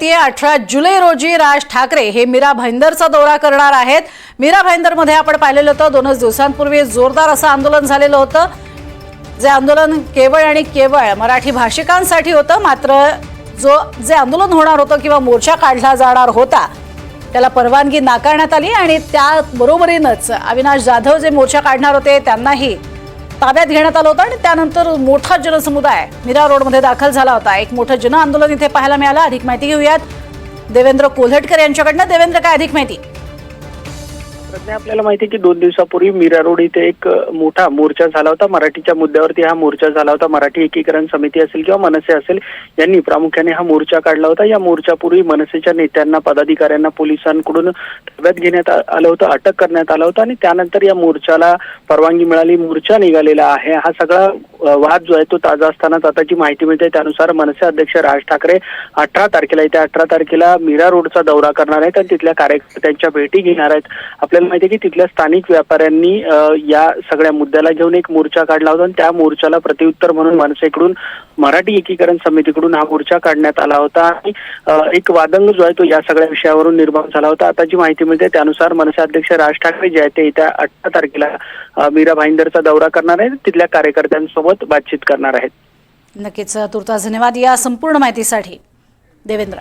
ते अठरा जुलै रोजी राज ठाकरे हे मीरा भाईंदरचा दौरा करणार आहेत. मीरा भाईंदरमध्ये आपण पाहिलेलं होतं दोनच दिवसांपूर्वी जोरदार असं आंदोलन झालेलं होतं. जे आंदोलन केवळ आणि केवळ मराठी भाषिकांसाठी होतं मात्र जो जे आंदोलन होणार होतं किंवा मोर्चा काढला जाणार होता त्याला परवानगी नाकारण्यात आली आणि त्याबरोबरीनंच अविनाश जाधव जे मोर्चा काढणार होते त्यांनाही ताब्यात घेण्यात आलं होतं आणि त्यानंतर मोठा जनसमुदाय मीरा रोडमध्ये दाखल झाला होता. एक मोठं जन आंदोलन इथे पाहायला मिळालं. अधिक माहिती घेऊयात. देवेंद्र कोल्हटकर यांच्याकडनं. देवेंद्र काय अधिक माहिती? सध्या आपल्याला माहिती आहे की दोन दिवसापूर्वी मीरा रोड इथे एक मोठा मोर्चा झाला होता. मराठीच्या मुद्द्यावरती हा मोर्चा झाला होता. मराठी एकीकरण समिती असेल किंवा मनसे असेल यांनी प्रामुख्याने हा मोर्चा काढला होता. या मोर्चापूर्वी मनसेच्या नेत्यांना पदाधिकाऱ्यांना पोलिसांकडून ताब्यात घेण्यात आलं होतं अटक करण्यात आलं होतं आणि त्यानंतर या मोर्चाला परवानगी मिळाली. मोर्चा निघालेला आहे. हा सगळा वाद जो आहे तो ताजा असतानाच आता जी माहिती मिळते. त्यानुसार मनसे अध्यक्ष राज ठाकरे अठरा तारखेला येत्या अठरा तारखेला मीरा रोडचा दौरा करणार आहेत आणि तिथल्या कार्यकर्त्यांच्या भेटी घेणार आहेत. आपल्याला माहिती आहे की तिथल्या स्थानिक व्यापाऱ्यांनी या सगळ्या मुद्द्याला घेऊन एक मोर्चा काढला होता आणि त्या मोर्चाला प्रत्युत्तर म्हणून मनसेकडून मराठी एकीकरण समितीकडून हा मोर्चा काढण्यात आला होता. आणि एक वादंग जो आहे तो या सगळ्या विषयावरून निर्माण झाला होता. आता जी माहिती मिळते. त्यानुसार मनसे अध्यक्ष राज ठाकरे जे आहेत ते येत्या अठरा तारखेला मीरा भाईंदरचा दौरा करणार आहेत. तिथल्या कार्यकर्त्यांसोबत बातचीत करणार आहेत. नक्कीच तुर्तास धन्यवाद या संपूर्ण माहितीसाठी. देवेंद्र.